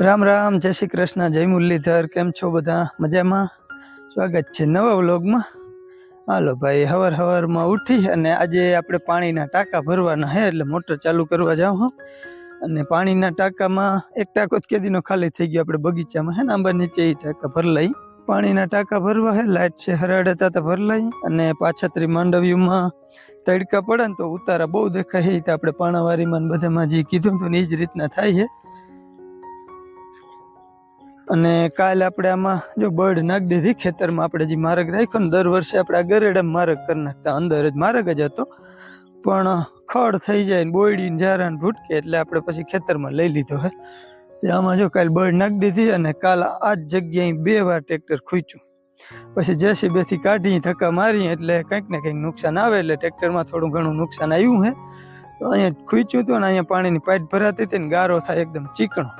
રામ રામ, જય શ્રી કૃષ્ણ, જય મુરલીધર, કેમ છો બધા? મજામાં? સ્વાગત છે નવા વ્લોગમાં. હાલો ભાઈ, હવાર હવારમાં ઉઠી અને આજે આપણે પાણીના ટાંકા ભરવાના હે, એટલે મોટર ચાલુ કરવા જાઉં હો. અને પાણીના ટાંકામાં એક ટાંકો જ કેદીનો ખાલી થઈ ગયો આપણે બગીચામાં હે ને આંબા નીચે એ ટાંકા ભરલાઈ. પાણીના ટાંકા ભરવા હે લાઇટ છે હરાડે તા ભરલાઈ. અને પાછતરી માંડવ્યુમાં તડકા પડે ને તો ઉતારા બહુ દેખાય એ તો આપણે પાણાવારીમાં બધામાં જે કીધું હતું ને એ જ રીતના થાય છે અને કાલે આપણે આમાં જો બર્ડ નાખી દીધી, ખેતરમાં આપણે જે માર્ગ રાખ્યો ને, દર વર્ષે આપણે આ ગરેડા માર્ગ કરી નાખતા. અંદર જ માર્ગ જ હતો. પણ ખડ થઈ જાય ને બોયડી ને જારા ને ભૂટકે એટલે આપણે પછી ખેતરમાં લઈ લીધો હે. આમાં જો કાલે બર્ડ નાખી દીધી અને કાલ આ જ જગ્યાએ બે વાર ટ્રેક્ટર ખૂચ્યું. પછી જેસીબીથી કાઢી, ધક્કા મારી એટલે કંઈક ને કંઈક નુકસાન આવે એટલે ટ્રેક્ટરમાં થોડું ઘણું નુકસાન આવ્યું હે. અહીંયા ખૂચ્યું હતું ને, અહીંયા પાણીની પાઇપ ભરાતી હતી ને, ગારો થાય એકદમ ચીકણો.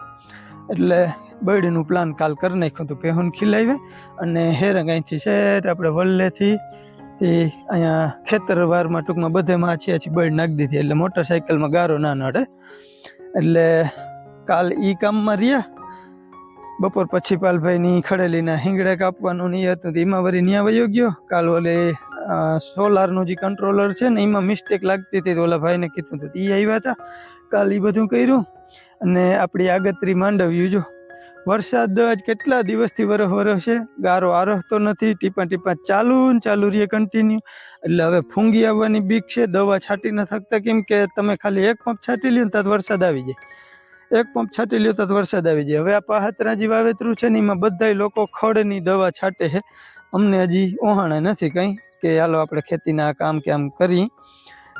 એટલે બર્ડનું પ્લાન કાલ કરી નાખ્યું હતું. પેહુન ખીલાવે અને હેરંગ અહીંથી શેઠ આપણે વલ્લેથી એ અહીંયા ખેતરવારમાં ટૂંકમાં બધેમાં આછી આછી બર્ડ નાખી દીધી. એટલે મોટરસાઇકલમાં ગારો ના નડે. એટલે કાલ ઈ કામમાં રહ્યા. બપોર પછી પાલભાઈની ખડેલીના હિંગડે કાપવાનું નહીં હતું એમાં વળી ન્યા વયો ગયો. કાલ ઓલે સોલારનું જે કંટ્રોલર છે ને એમાં મિસ્ટેક લાગતી હતી ઓલા ભાઈને કીધું હતું. એ આવ્યા હતા. કાલ એ બધું કર્યું. અને આપણી આગતરી માંડવ્યું જો. વરસાદ આજ કેટલા દિવસથી વરસ વરસ છે? ગારો આરહતો નથી, ટીપા ટીપા ચાલુ ને ચાલુ રહીએ કન્ટિન્યુ એટલે હવે ફૂંગી આવવાની બીક છે, દવા છાંટી ન થકતા કેમ કે તમે ખાલી એક પંપ છાંટી લ્યો તો વરસાદ આવી જાય. એક પંપ છાંટી લ્યો તો વરસાદ આવી જાય. હવે આ પાહતરા જે વાવેતરું છે ને, એમાં બધાય લોકો ખડની દવા છાંટે છે. અમને હજી ઓહાણા નથી કંઈ કે હાલો આપણે ખેતીના કામ કે આમ કરી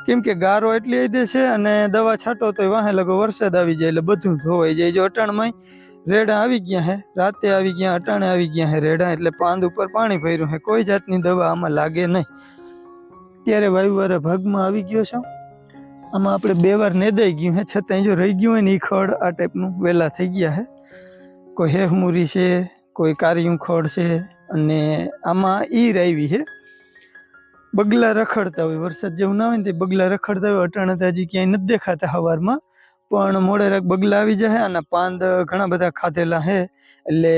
કેમ કે ગારો એટલી દે છે અને દવા છાંટો તો વાહે લગો વરસાદ આવી જાય એટલે બધું ધોવાઈ જાય. જો અટાણમાં રેડા આવી ગયા હે, રાતે આવી ગયા, અટાણે આવી ગયા હે રેડા, એટલે પાંદ ઉપર પાણી ભર્યું હે. કોઈ જાતની દવા આમાં લાગે નહીં. ત્યારે વાયુવારે ભાગમાં આવી ગયો છે. આમાં આપણે બે વાર નેદાઈ ગયું હે, છતાંય જો રહી ગયું હોય ને એ ખડ, આ ટાઈપનું વહેલા થઈ ગયા હે. કોઈ હેહમુરી છે, કોઈ કારિયું ખડ છે, અને આમાં ઈર આવી હે. બગલા રખડતા હોય. વરસાદ જેવું ના હોય ને તે બગલા રખડતા હોય. અટાણા તો હજી ક્યાંય નથી દેખાતા હવારમાં. પણ મોડે રાખ બગલા આવી જાય અને પાંદ ઘણા બધા ખાધેલા હે. એટલે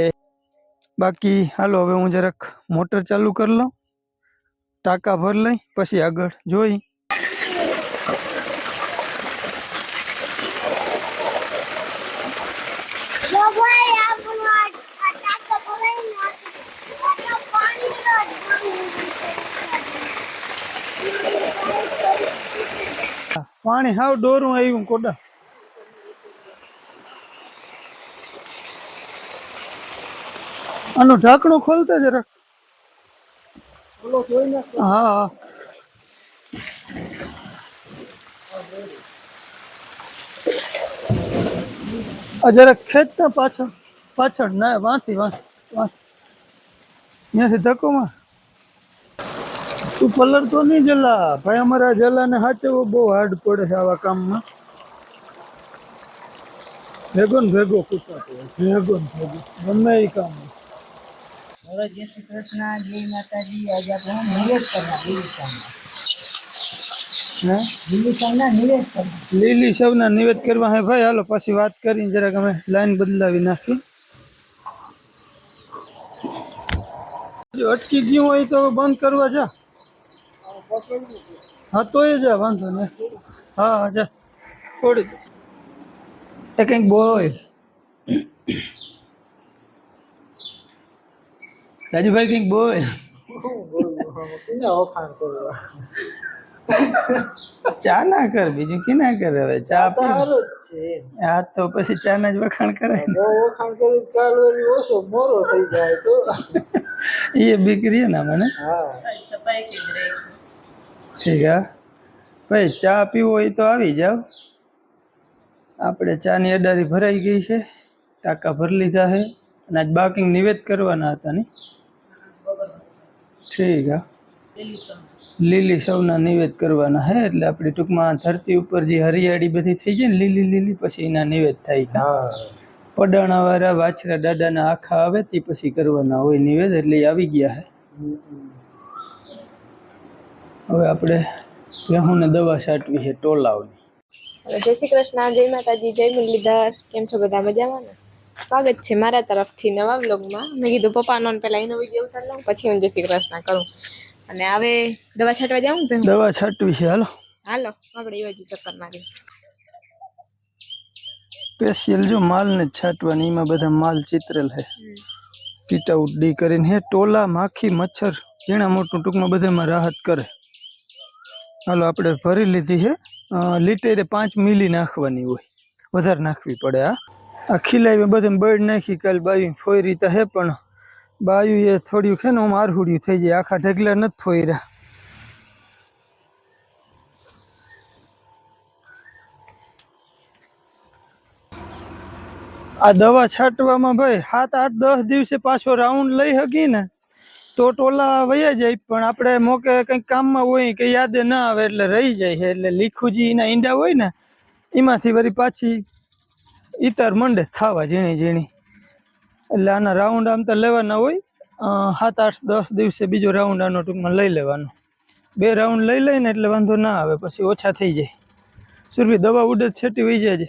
બાકી હાલો, હવે હું જરાક મોટર ચાલુ કરી લઉં. ટાંકા ભર લઈ, પછી આગળ જોઈ જો ભાઈ આપણું આ આ ટાંકો ભરાઈ નાખ્યું. આ તો પાણીનો જ પાણી. હાવ ડોરું આવ્યું કોડા. આનું ઢાંકણું ખોલતા જરાક હા જરાક ખેંચતા પાછળ પાછળ ના, વાંચી, વાંચ વાંચ. ત્યાંથી ધક્કો માર તું પલર તો નહીં જલા. ભાઈ અમારા જલાને સાચવો બહુ હાર્ડ પડે છે આવા કામમાં. ભેગો ને ભેગો કૂટાતો ભેગો ને ભેગો. ગમે એ કામ બોલો જય શ્રી કૃષ્ણ જય માતાજી. આજે આપણે નિવેશ કરવા હે? લીલીશાના નિવેશ કરવા લીલી સૌના નિવેદ કરવા હે ભાઈ. હાલો પછી વાત કરીને જરાક અમે લાઈન બદલાવી નાખી. અટકી ગયું હોય તો બંધ કરવા જા. હા તોય જ વાંધો ને હા હા જા. છોડી દે. એ કંઈક બોલ રાજુભાઈ કંઈક બોલ. ચા ના કર બીજું કે ના કર હવે? ચા આ તો પછી ચા ના જ વખાણ કરાય વખાણ કર્યું કાલ વળી ઓછો મોરો થઈ જાય તો. એ બીકરી ના મને હા. ઠીક હા. ભાઈ ચા પીવો હોય તો આવી જાવ આપણે ચાની અડારી ભરાઈ ગઈ છે ટાંકા ભરી લીધા છે અને આજ બાકી નિવેદ કરવાના હતા ને? ઠીક હા. લીલી સૌના નિવેદ કરવાના હે એટલે આપણી ટૂંકમાં ધરતી ઉપર જે હરિયાળી બધી થઈ જાય ને લીલી લીલી પછી એના નિવેદ થાય છે. હા. પડાણાવાળા વાછરા દાદાના આખા આવે તે પછી કરવાના હોય નિવેદ એટલે આવી ગયા છે. હવે આપણે ગેહુંને દવા છાંટવી છે ટોલાવની જય શ્રી કૃષ્ણ જય માતાજી જય મુરલીધર. કેમ છો બધા મજામાં ને? સ્વાગત છે મારા તરફથી નવા વ્લોગમાં. મેં કીધું પપ્પાનો પહેલા એનો વીડિયો ઉતાર લઉં પછી હું જય શ્રી કૃષ્ણ કરું. અને હવે દવા છાંટવા જાઉં દવા છાંટવી છે હાલો. હાલો આપણે એ ચક્કર મારી સ્પેશિયલ જો માલને ને છાંટવાની એમાં બધા માલ ચિત્રેલ છે. કીટાઉટ ડી કરીને હે ટોલા માખી મચ્છર ઝીણા મોટું ટૂંકમાં બધામાં રાહત કરે. હાલો, આપણે ભરી લીધી છે. લીટરે પાંચ મિલી નાખવાની હોય. વધારે નાખવી પડે આ આ ખીલાઈ બધે બળ નાખી કાલ બાયું ફોયરી તો હે, પણ બાયું એ થોડ્યું છે ને, આમ આરહુડિયું થઈ જાય. આખા ઢગલા નથી ફોયરા. આ દવા છાંટવામાં ભાઈ, સાત આઠ દસ દિવસે પાછો રાઉન્ડ લઈ શકી ને તો ટોલા વયા જાય, પણ આપણે મોકે કંઈક કામમાં હોય કે યાદે ના આવે એટલે રહી જાય છે. એટલે લીખુજી એના ઈંડા હોય ને, એમાંથી વળી પાછી ઈતર મંડે થવા ઝીણી ઝીણી. એટલે આના રાઉન્ડ આમ તો લેવાના હોય સાત, આઠ, દસ દિવસે બીજો રાઉન્ડ આનો ટૂંકમાં લઈ લેવાનો. બે રાઉન્ડ લઈ લઈને એટલે વાંધો ના આવે, પછી ઓછા થઈ જાય. સુરભી, દવા ઉડે છેટી વહી જાય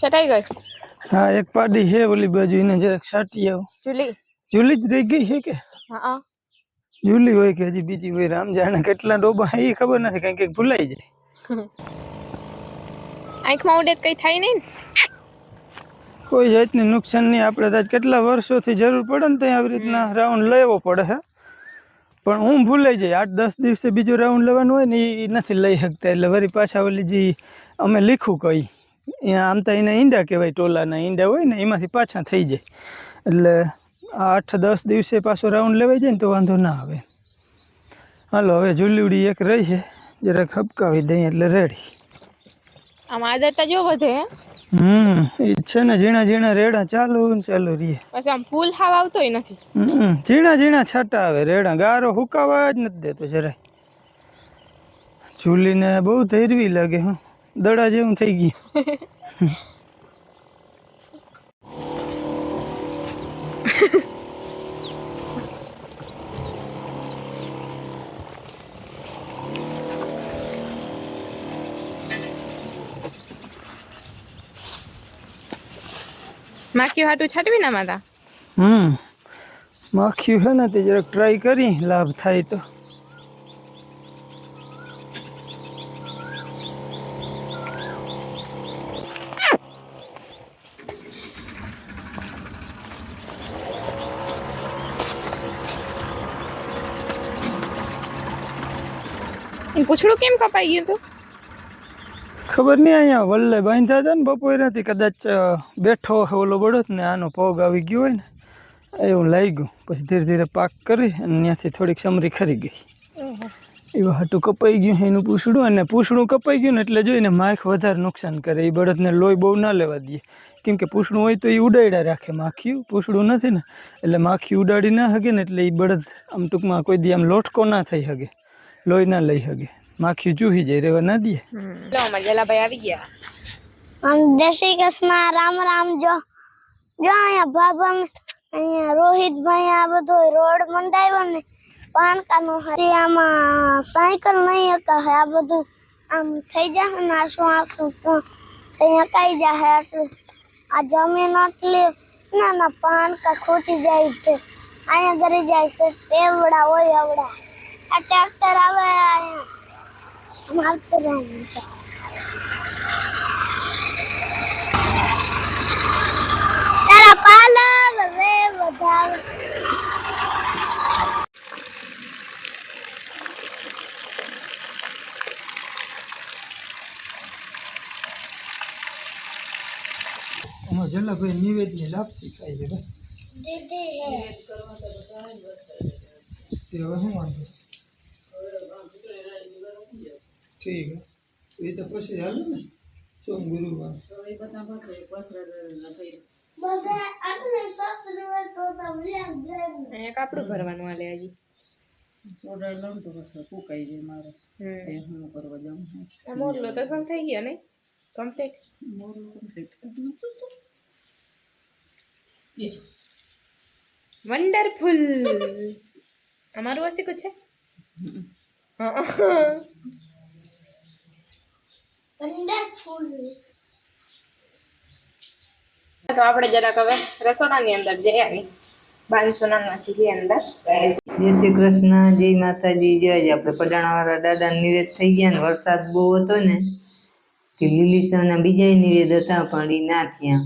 છટાઈ ગઈ? હા એક પાડી હે ઓલી બાજુ એને જરાક છાંટી આવું. જુલી જુલી જ રહી ગઈ છે કે? હા જુલી હોય કે હજી બીજી હોય રામ જાણે કેટલા ડોબા એ ખબર નથી કઈ કંઈક ભૂલાઈ જાય. આંખમાં ઉડે કઈ થાય નહીં કોઈ જાતની નુકસાન નહીં આપણે તો કેટલા વર્ષોથી જરૂર પડે ને ત્યાં આવી રીતના રાઉન્ડ લેવો પડે છે પણ હું ભૂલાઈ જાય આઠ દસ દિવસે બીજો રાઉન્ડ લેવાનું હોય ને એ નથી લઈ શકતા એટલે વળી પાછા ઓલી જે અમે લીખું કહી આમ તો એના ઈંડા કહેવાય ટોલાના ઈંડા હોય ને એમાંથી પાછા થઈ જાય. એટલે આ આઠ દસ દિવસે પાછો રાઉન્ડ લેવાઈ જાય ને તો વાંધો ના આવે. હાલો હવે જુલીવડી એક રહી છે જરાક હપકાવી દઈએ એટલે રેડી આમાં આદરતા જો વધે હમ એ છે ને ઝીણા ઝીણા રેડા ચાલુ ચાલુ રીએ પછી આમ ફૂલ હાવ આવતોય નથી. હમ, ઝીણા ઝીણા છાટા આવે રેડા. ગારો હુકાવા જ નથી દેતો જરાય. ઝૂલીને બહુ ધૈરવી લાગે હું. દડા જેવું થઈ ગયું. માખી હાટું છાંટવી ના માતા? હમ. માખીઓ છે ને તે જરાક ટ્રાય કરી લાભ થાય તો. એનું પૂછડું કેમ કપાઈ ગયું હતું ખબર નહીં અહીંયા વલ્લે બાંધ્યા હતા ને બપોરેથી કદાચ બેઠો ઓલો બળદ ને આનો પગ આવી ગયો હોય ને એવું લાગી ગયું પછી ધીરે ધીરે પાક કરી અને ત્યાંથી થોડીક સમરી ખરી ગઈ. એવા હાટું કપાઈ ગયું એનું પૂછડું અને પૂછડું કપાઈ ગયું ને એટલે જોઈને માખ વધારે નુકસાન કરે. એ બળદને લોહી બહુ ના લેવા દઈએ કેમ કે પૂછડું હોય તો એ ઉડાડ્યા રાખે માખીયું. પૂછડું નથી ને. એટલે માખી ઉડાડી ના શકે ને એટલે એ બળદ આમ ટૂંકમાં કોઈ દી આમ લોટકો ના થઈ શકે લોહી ના લઈ શકે માખી ચૂહી જાય રેવા ના દે. જલાભાઈ આવી ગયા. આમ જય શ્રી કૃષ્ણ રામ રામ જો. જો અહીંયા બાબા અહીંયા રોહિતભાઈ આ બધો રોડ મંડાવ્યો ને પાણકાનો હે. આમાં સાયકલ નહીં હતા હે આ બધું આમ થઈ જશે ને આસું આસું તો અહીંયા કાઈ જશે આટલું. આ જમીન આટલી ના ના પાણકા ખૂચી જાય છે. અહીંયા ઘરે જાય છે એવડા હોય એવડા આ ટ્રેક્ટર આવે અહીંયા મારતું રહે તો તારા પાલવ રે વધાવ અમારા જલાભાઈ નિવેદની લાપસી ખાય છે ભાઈ દીદી હે તે હવે શું વાંધો ઠીક હે એ તો પછી હાલે ને. સોમ ગુરુવાર? બધા આટલે સત્ર હોય તો તો વ્યાજ જાય અહીંયા કાપડું ભરવાનું હાલે હજી. સોડા લઉં તો પછી ફૂંકાઈ જાય મારે. એ હું કરવા જાઉં. છું આ મોરલો તો સમ થઈ ગયો ને કમ્પ્લીટ મોરલો કમ્પ્લીટ. વન્ડરફુલ અમારું ઓસિકું છે. હા. તો આપણે જરાક હવે રસોડાની અંદર જઈ આવી બાંસુના સીધી અંદર. જય શ્રી કૃષ્ણ જય માતાજી જય જય આપણે પડાણાવાળા દાદા નિવેદ થઈ ગયા ને. વરસાદ બહુ હતો ને કે લીલીસરના બીજા નિવેદ હતા પણ એ ના થયા.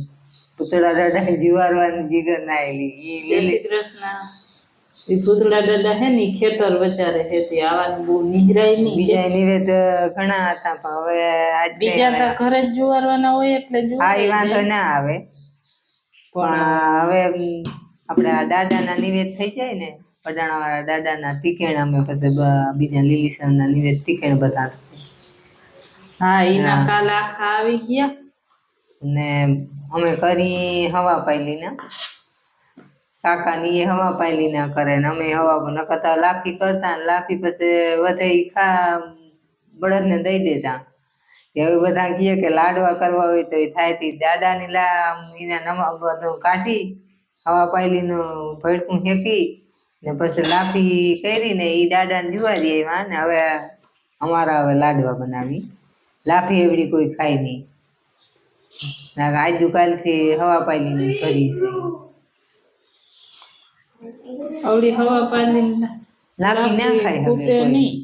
પુતળા દાદા જીવારવાની જીગર ના આવેલી લીલી કૃષ્ણ. એ દાદા હે ને ખેતર વચારે છે તે આવાનું બહુ નિજરાય નહીં બીજા નિવેદ ઘણા હતા પણ હવે આજ બીજા તો ઘરે જ જુવારવાના હોય એટલે હા એ વાંધો ના આવે. પણ હવે આપણે આ દાદાના નિવેદ થઈ જાય ને પડાણાવાળા દાદાના તીકેણ અમે પછી બીજા બીજા લીલીસરના નિવેદ તીકેણ બધા હા એના કાલ આખા આવી ગયા. ને અમે કરી હવા પાયલી ના કાકા ની એ હવા પાયલી ના કરે ને અમે હવા ન કરતા. લાફી કરતા ને લાફી પછી વધે ખા બળદ ને દઈ દેતા. હવે બધા કહે કે લાડવા કરવા હોય તો એ થાય. તી દાદા ની લા એના નમા બધું કાઢી, હવા પાયલી નું ભડકું શેકી ને પછી લાફી કરી ને ઈ દાદા ને જુવા દે એવા ને હવે અમારા હવે લાડવા બનાવી. લાફી એવડી કોઈ ખાય નહીં. આજુ કાલથી હવા પાયલી કરી છે. આવડી હવા પાલી લાફી ના ખાય ખૂટે નહીં.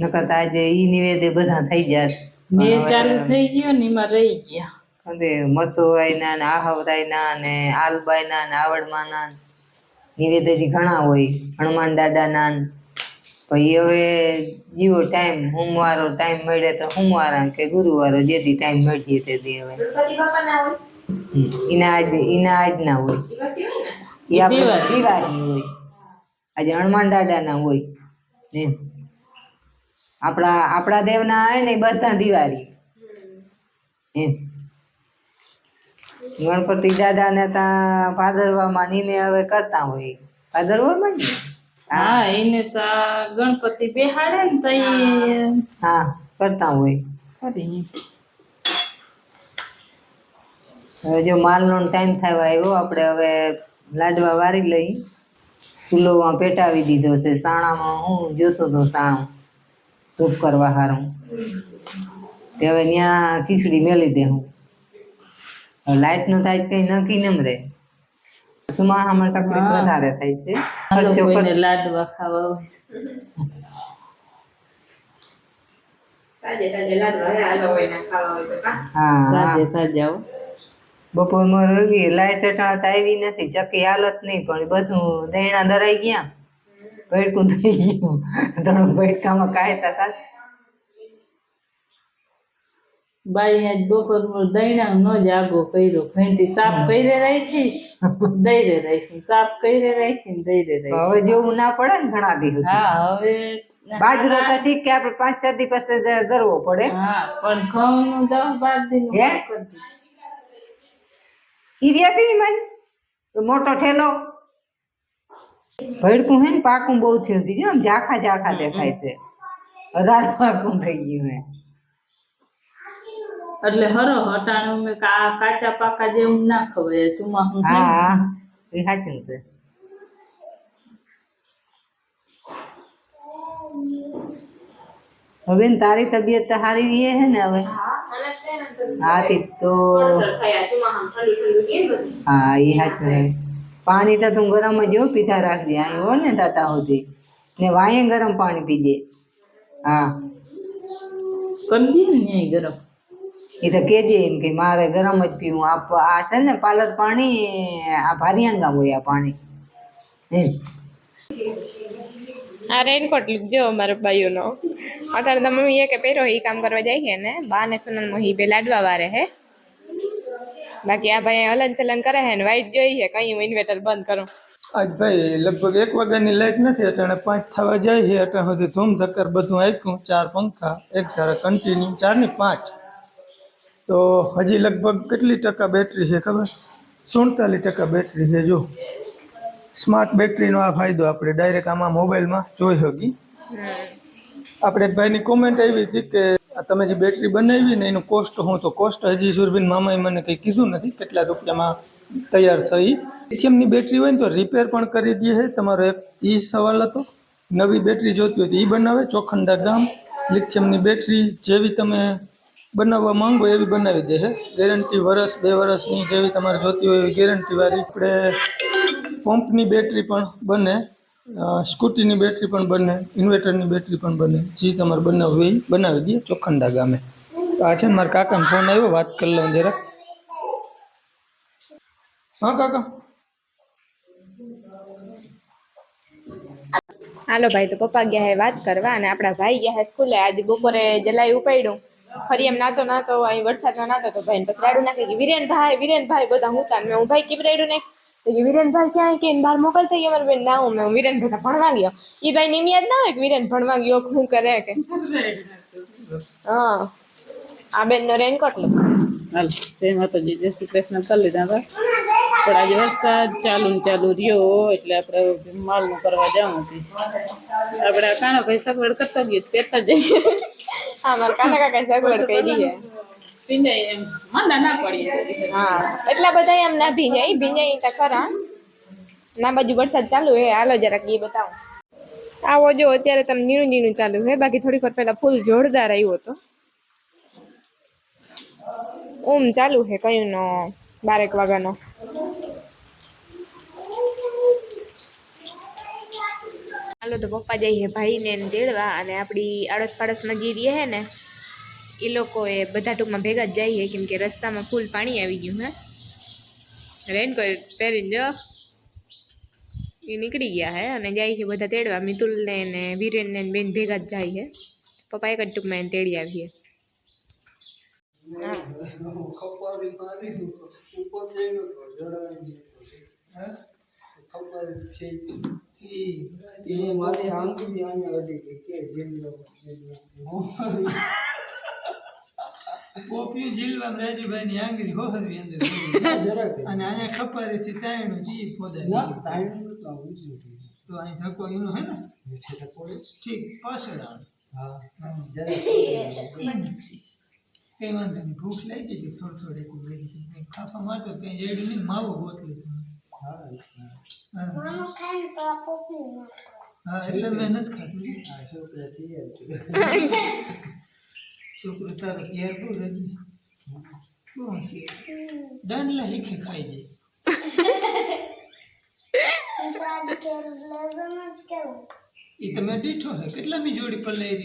નકર તો આજે ઈ નિવેદે બધા થઈ જાત મેં ચાલુ થઈ ગયો ને એમાં રહી ગયા. કંદે મસોવાઈના ને આહવરાઈના ને આલબાઈના ને આવડમાના ને ઘણા હોય હનુમાન દાદાના ને. પછી હવે જીવો ટાઈમ સોમવારો ટાઈમ મળે તો સોમવારા કે ગુરુવારો જેથી ટાઈમ મળીએ તે દી હવે. એના આજ એના આજ ના હોય. એ આપણે દિવાળી હોય આજે હનુમાન દાદાના હોય. આપણા આપણા દેવના આવે ને બધા દિવાળી. એમ. ગણપતિ દાદા ને ત્યાં ભાદરવામાં નીમે હવે કરતા હોય. ભાદરવામાં ને? હા એને તો ગણપતિ બેહાડે ને તો હા કરતા હોય. કરી હવે જો માલનો ટાઈમ થવા આવ્યો આપણે હવે લાડવા વારી લઈ ચૂલોમાં પેટાવી દીધો છે. સાણામાં હું જોતો તો સાણું ધૂપ કરવા હારું તે હવે ત્યાં ખીચડી મેલી દે હું. લાઈટનું થાય કઈ નક્કી નમ રે સુમાહામાં તકલીફ વધારે થાય છે. ખર્ચો લાડવા ખાવા હોય તાજે તાજે લાડવા હે હાલો હોય ને ખાવા હોય હા હા. તાજે તાજા હો. બપોરમાં લાઈટ અટાણા આવી નથી ચક્કી હાલત નહીં પણ બધું દહીણા દરાઈ ગયા. ભેડકું થઈ ગયું. ત્રણ ભેડકામાં કાયતા હતા. બાઈ આજ બપોર દૈણા નો જ આગો કર્યો. ભેંટી સાફ કરી રાખી દઈને રાખી. સાફ કરી રાખી ને દઈ રાખી. હવે જેવું ના પડે ને ઘણા દિવસ હા હવે બાજરો તો ઠીક કે આપણે પાંચ ચાર દિવસ પાસે ધરવો પડે. હા પણ ઘઉં નું દસ બાર દિન હે? ઈ રહ્યા કઈ માં મોટો ઠેલો. ભેડકું હે ને પાકું બહુ થયું હતું જો આમ ઝાખા ઝાખા દેખાય છે. હજાર પાકું થઈ ગયું હે. એટલે હરો હટાણું મેં કા કાચા પાકા જેવું ના ખવાય ચોમાસું છે ને. હા હા એ સાચું છે. હવે ને તારી તબિયત તો સારી રહી છે ને હવે? હા તી તો હા એ સાચું પાણી તો તું ગરમ જ હો પીધા રાખજે. અહીં હો ને તાતા સુધી. ને વાંયે ગરમ પાણી પીજે હા. કરી દઈએ ને ગરમ? એ તો કેજે એમ કે મારે ગરમ જ પીવું. આ આ છે ને પાલક પાણી આ ભારિયાંગા હોય આ પાણી. એમ. આ રેનકોટ લીધો અમારા બાયુનો અત્યારે તો મમ્મી એ કે પહેરો એ કામ કરવા જાય છે ને. બા ને સુનન મોહી બે લાડવા વારે હે બાકી આ ભાઈ હલન ચલન કરે છે ને વાઈટ જોઈ છે કઈ હું ઇન્વેટર બંધ કરું. આજ ભાઈ લગભગ એક વાગ્યાની લાઈટ નથી અટાણે પાંચ થવા જાય છે અટાણે સુધી ધૂમ ધક્કર બધું આપ્યું ચાર પંખા એક ધારા કન્ટિન્યુ ચારની પાંચ. તો હજી લગભગ કેટલી ટકા બેટરી છે ખબર? સુડતાલીસ ટકા બેટરી છે જો. સ્માર્ટ બેટરીનો આ ફાયદો આપણે ડાયરેક્ટ આમાં મોબાઈલમાં જોઈ શકી આપણે ભાઈની કોમેન્ટ આવી હતી કે તમે જે બેટરી બનાવી ને એનું કોસ્ટ હું તો કોસ્ટ હજી સુરબીન મામાએ મને કંઈ કીધું નથી, કેટલા રૂપિયામાં તૈયાર થઈ. લિથિયમની બેટરી હોય ને તો રિપેર પણ કરી દે છે. તમારો એક એ સવાલ હતો, નવી બેટરી જોતી હોય તો એ બનાવે, ચોખંડા ગામ, લિથિયમની બેટરી જેવી તમે બનાવવા માંગો એવી બનાવી દે છે. ગેરંટી વરસ, બે વર્ષની જેવી તમારે જોતી હોય એવી ગેરંટી વાળી. આપણે પંપની બેટરી પણ બને. સ્કૂટીની બેટરી પણ બને, ઇન્વર્ટરની બેટરી પણ બને. જે તમારે બનાવવું હોય એ બનાવી દઈએ ચોખંડા ગામે. તો આ છે ને મારા કાકાનો ફોન આવ્યો, વાત કરી લઉં જરાક. હા, કાકા? હાલો ભાઈ, તો પપ્પા ગયા હે વાત કરવા અને આપણા ભાઈ ગયા હે સ્કૂલે. આજે બપોરે જલાઈ ઉપાડ્યું. ફરી એમ નાતો નાતો, અહીં વરસાદમાં નાતો તો ભાઈ પછી રાડું નાખે. કે વિરેનભાઈ વિરેનભાઈ, બધા હું તાન? મેં હું ભાઈ કેમ રાડું નાખ તો કે વિરેનભાઈ ક્યાં કે બહાર મોકલતા ગયા મારા બેન ના હું મેં વિરેનભાઈ તો ભણવા ગયો. એ ભાઈ ની યાદ ના હોય કે વિરેન ભણવા ગયો શું કરે કે? હા. આ બેન નો રેનકોટ લો. હાલ જય માતાજી. જય શ્રી કૃષ્ણ. કરી લીધા હતા પણ આજે વરસાદ ચાલુ ને ચાલુ રહ્યો એટલે આપણે માલનું કરવા જવું હતી આપણે કાનો ભાઈ સગવડ કરતા જઈએ તો પહેરતા જઈએ હા મારા કાકા કાકા સગવડ કરી છે. એટલા બધા એમ ના ભીંજાય ભીંજાય તો ખરા. ના, બાજુ વરસાદ ચાલુ હે, હાલો જરાક એ બતાવો. આવો જો, અત્યારે તમે નીણું નીણું ચાલુ હે, બાકી થોડીક વાર પહેલા ફૂલ જોરદાર આવ્યો હતો. ઓમ ચાલુ હે કયું નો બારેક વાગ્યાનો. હાલો તો પપ્પા જઈએ ભાઈને ને તેડવા, અને આપણી આડોસ પાડોશમાં જે રહે હે ને એ લોકોએ બધા ટૂંકમાં ભેગા જ જઈએ કેમ કે રસ્તામાં ફૂલ પાણી આવી ગયું હે. રેનકોટ પહેરીને જો. એ નીકળી ગયા હે અને જાય છે બધા તેડવા. મિતુલને ને વીરેનને બેન ભેગા જ જાય છે પપ્પા એક જ ટૂંકમાં એને તેડી આવીએ પોપિયું જીલવા રાજીભાઈ ની આંગળી હોહરવી અંદર અને અહીંયા ખપારીથી તાયણું જી પોદા તો અહીં ધક્કો એનો હે ને? ઠીક પાછળ આવે કઈ વાંધો નહીં ભૂખ લાગી ગઈ થોડી થોડી કોઈ લઈ ખાફા માટે કઈ નહીં માવો ગોતલી. હા એટલે મેં નથી ખાધું. છોકરો તારો ઘેર બહુ રજી બહુ દાંડલા હીખે ખાઈ જાય. એ તમે દીઠો છે. કેટલામી જોડી પર લઈ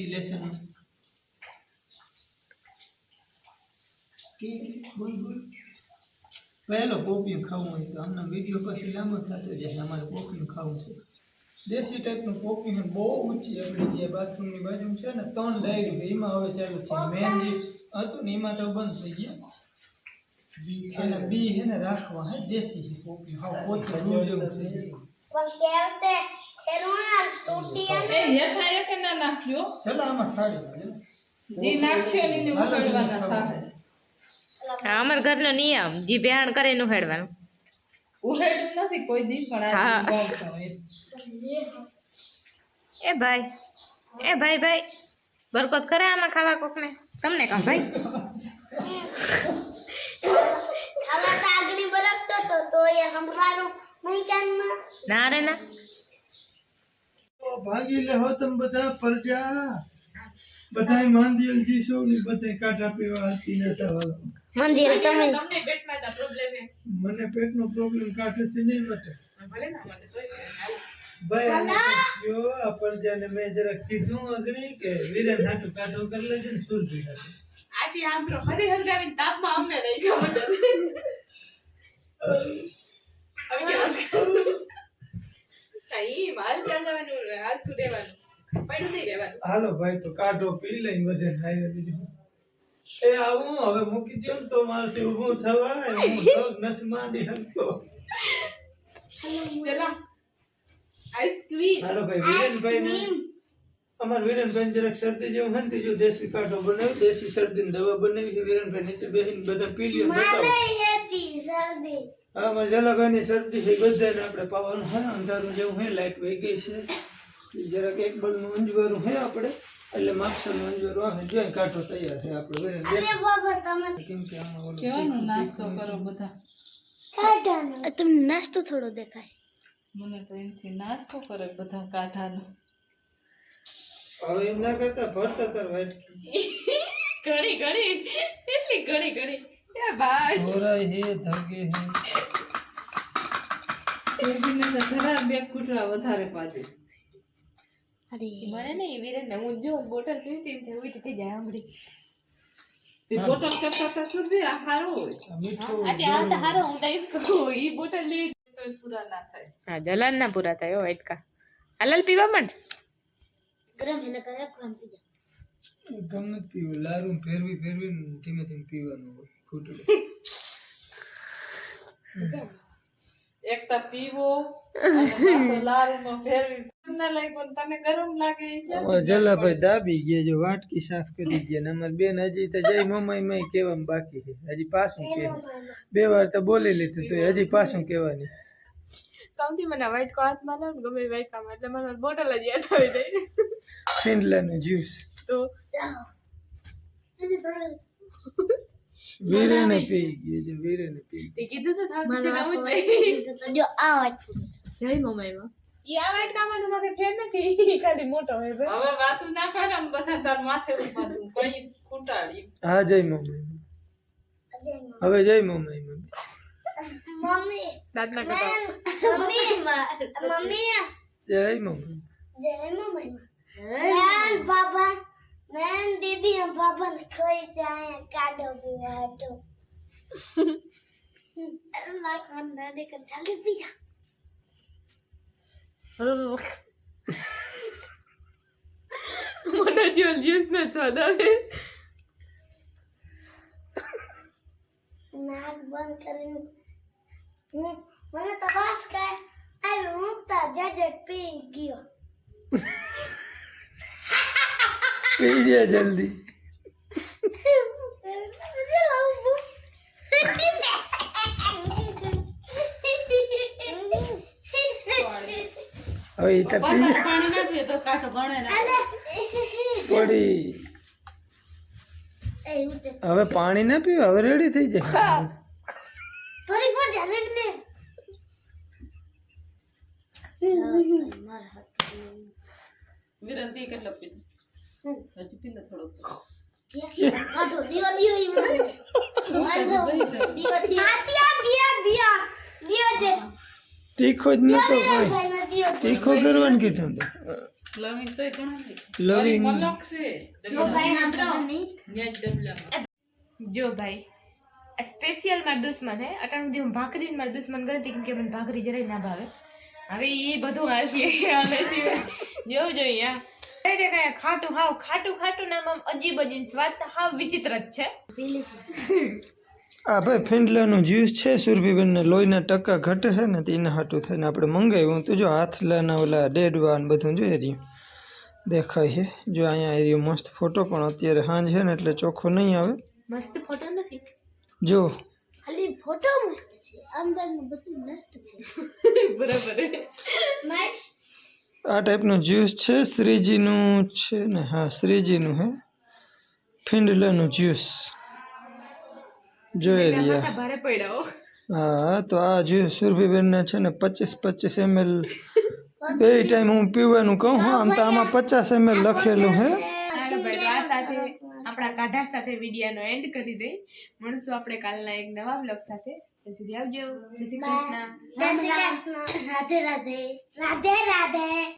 બોલ પહેલો પોપિયું ખાવું હોય તો. આમનો વીડિયો પછી લાંબો થતો જાય અમારે પોપિયું ખાવું છે. દેશી ટાઈપનું પોપિયું બહુ ઊંચી આપણી જે બાથરૂમની બાજુ છે ને ત્રણ ડાયરી એમાં હવે ચાલુ છે. મેન જે હતું ને એમાં તો બંધ થઈ ગયા. બી હે ને રાખવા હે દેશી છે હા પોતે જેવું પણ કેર તે તૂટી અને એ હેઠા એક ના નાખ્યો? ચલો આમાં થાળી વાળે નાખ્યો ને એને ઉકળવાના થાય હા અમારા ઘરનો નિયમ જે બેહાણ કરે નું હેડવાનું ઉહેડ નથી કોઈ જી પણ એ. ભાઈ એ ભાઈ ભાઈ બરકત કરે આમાં ખાવા કોકને. તમને કામ ભાઈ. ખાવા તો આગળ બરકતો તો તો એ હમણાં મહિકાનમાં ના રે ના. ભાગી લે હો તમ બધા પરજા. બધાય માંદિયલજી છો ને બધાય કાઢા પીવા હતી નતા વાળો મંદિર તમે. તમને પેટમાં તો પ્રોબ્લેમ છે. મને પેટનો પ્રોબ્લેમ કાઢે નહીં મટે. ભલે ના મને તો ભાઈ જો આ પરજાને મેં જરાક કીધું અગણી કે વિરેન હાટુ કાઢો કરી લેજે ને આથી આમ તો હરી હરગાવીને તાપમાં અમને લઈ ગયા ચાલવાનું હાલ ભાઈ તો કાઢો પી લઈ બધે થાય બીજું. એ આવું હવે મૂકી દો તો મારથી ઊભું થવાય. હું નથી માંડી શકતો. ચલો. આઈસ્ક્રીમ હાલો ભાઈ વિરેનભાઈ ને અમાર વિરેનભાઈ જરાક શરદી જેવું હોય ને તે જો દેશી કાઢો બનાવી દેશી શરદીની દવા બનાવી છે વિરેનભાઈ નીચે બેસીને બધા પી લ્યો ને બતાવો મારે હતી શરદી હા મારા જલાભાઈની શરદી છે બધાને આપણે પાવાનું હોય અંધારું જેવું હોય લાઈટ વહી ગઈ છે ઈ જરાક એક બળનું અંજવારું હોય આપણે એટલે માપસરનું અંજવારું આવે જોઈ કાઢો તૈયાર છે આપણે વિરેન અરે બાબા તમે કેમ કે આમાં ઓલું કેવાનો નાસ્તો કરો બધા કાઢાનો તમને નાસ્તો થોડો દેખાય મને તો એમથી નાસ્તો કરે બધા કાઢાનો. હવે એમ ના કરતા ભરતા તાર વાઈટ ઘણી ઘણી એટલી ઘણી ઘણી. એ ભાઈ. ઓરાય હે ધગે હે. શેરડીને તો બે કૂટડા વધારે પાજે મને નહીં વિરેન હું જો બોટલ પીતી ને ઉલટી થઈ જાય આંગળી તે બોટલ કરતા તો સુધી આ સારું હોય? આ તો હારો હું કહું બોટલ લઈ તો એ પૂરા ના થાય. હા જલન ના પૂરા થાય હો એટકા હાલલ પીવા માંડ. ગરમ એને કરે કોણ પીજા ગમે તે પીવું લારું ફેરવી ફેરવી ધીમે ધીમે પીવાનું હોય ઘૂંટડે. એક તો પીવો અને પાછો લારીમાં ફેરવી. ના લાગ્યો ને તને ગરમ લાગે ઈ કેમ? જલાભાઈ દાબી ગયા જો વાટકી સાફ કરી ગયા ને અમારી બેન હજી તો જય મમ્મી મય કહેવામાં બાકી છે. હજી પાછું કે બે વાર તો બોલી લીધું તો હજી પાછું કહેવાની. કામથી મને વ્હાઈટ કો હાથમાં લાવ ગમે વ્હાઈટ કામ એટલે મને બોટલ જ યાદ આવી જાય. ફિનલાનું જ્યુસ તો વીરેને પી ગયો જો વીરેને પી તે કીધું તો થાક છે આવું જ તો જો આ વાત જય મમ્મીમાં વ્હાઈટ મારે ફેર નથી. ખાલી મોટો હોય હવે વાતું ના કરે બધા તાર માથે ઉપાડું કઈ ખૂટાડી હા જય મમ્મી હવે જય મમ્મી. મમ્મી. દાંત ના કટાવ મમ્મી મમ્મી. જય મમ્મી. જય મમ્મી. બાબા. મેં દીદી અને બાબા ને કોઈ જાય કાઢો પીવા હતો મારા દાદી કે જલ્દી પી જા. મને જો જ્યુસ નો સ્વાદ નાક બંધ કરીને હું મને તો બસ કે આ હું તો જજે પી ગયો પી જાય જલ્દી હવે એ તો પી વધારે પાણી ના પીએ તો કાંઠો ગણે ના પડી હવે પાણી ના પીવું હવે રેડી થઈ જાય થોડીક વાર જાને ને વિરંતી કેટલો પીધો? હજી પીને થોડો કાઢો દિયો દિયો ઈ મારો દિયો દિયો આ દિયો દિયો જે તીખો જ નતો ભાઈ. તીખો કરવાનું કીધું તો. લવિંગ તો ઘણા લવિંગ. મલક છે. જો ભાઈ ના ન્યા જ ડબલામાં જો ભાઈ સ્પેશિયલ માર દુશ્મન હે. અટાણું હું ભાખરી મારા દુશ્મન ગણતી કેમ કે મને ભાખરી જરાય ના ભાવે. હવે એ બધું હાલશે હાલે છે. જોવું જોઈએ ખાટું હાવ ખાટું ખાટું નામ આમ અજીબ અજીબ સ્વાદ હાવ વિચિત્ર જ છે. આ ભાઈ ફિંડલાનું જ્યુસ છે સુરભીબેનને લોહીના ટકા ઘટે છે ને તેને હાટું થઈને આપણે મંગાવ્યું. તો જો હાથલાના ઓલા ડેડવા ને બધું જોઈ રહ્યું? દેખાય છે. જો અહીંયા એ રહ્યો મસ્ત ફોટો પણ અત્યારે સાંજ છે ને એટલે ચોખ્ખો નહીં આવે. મસ્ત ફોટો નથી. જો. ખાલી ફોટો બધું નષ્ટ છે. બરાબર આ ટાઈપનું જ્યુસ છે શ્રીજીનું છે ને હા શ્રીજીનું હે. ફિંડલાનું જ્યુસ. જોઈ રહ્યા માથા ભારે પડ્યા હો. હા તો આ જ્યુસ સુરભીબેનને છે ને પચીસ પચીસ એમએલ. બે ટાઈમ હું પીવાનું કહું હા આમ તો આમાં પચાસ એમએલ લખેલું હે. સારું ભાઈ તો આ સાથે આપણા કાઢા સાથે વિડીયાનો એન્ડ કરી દઈ. મળશું આપણે કાલના એક નવા બ્લોગ સાથે. સુધી આવજો જય શ્રી કૃષ્ણ રાધે રાધે રાધે રાધે